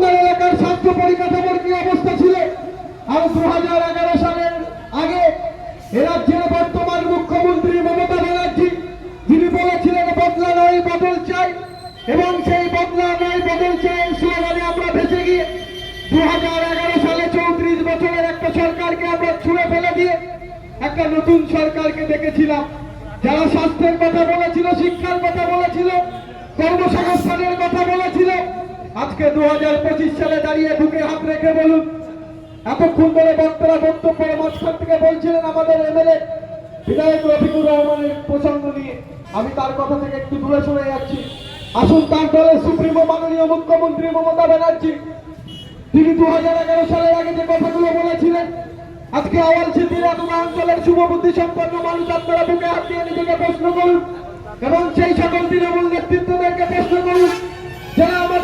আপনার এলাকার স্বাস্থ্য পরিকাঠামোর কি অবস্থা ছিল? আর দু হাজার এগারো সালের আগে এ রাজ্যের বর্তমান মুখ্যমন্ত্রী মমতা ব্যানার্জি, যিনি বলেছিলেন, বদলা নয়, বদল চাই। এবং সেই বদলা নয়, বদল চাই স্লোগানে আমরা ভেসে গিয়ে দু হাজার এগারো সালে চৌত্রিশ বছরের একটা সরকারকে আমরা ছুঁড়ে ফেলে দিয়ে একটা নতুন সরকারকে দেখেছিলাম। যারা স্বাস্থ্যের কথা বলেছিল, শিক্ষার কথা বলেছিল, কর্মসংস্থানের কথা বলেছিল আজকে দু হাজার পঁচিশ সালে দাঁড়িয়ে বুকে হাত রেখে বলুন, এতক্ষণ ধরে বক্তারা বক্তব্যের মাঝখান থেকে বলছিলেন আমাদের এমএলএ বিধায়ক রফিকুর রহমানের প্রসঙ্গ নিয়ে। আমি তার কথা থেকে একটু দূরে সরে যাচ্ছি। আসুন তার দলের সুপ্রিমো মাননীয় মুখ্যমন্ত্রী মমতা ব্যানার্জি, তিনি দু হাজার এগারো সালের আগে যে কথাগুলো বলেছিলেন, আজকে আওয়াল সিদ্ধির এতটা অঞ্চলের শুভবুদ্ধি সম্পন্ন মানুষ আপনারা বুকে হাত দিয়ে নিজেকে প্রশ্ন করুন, এবং সেই সকল তৃণমূল নেতৃত্বদেরকে প্রশ্ন করুন, যারা আমাদের পড়া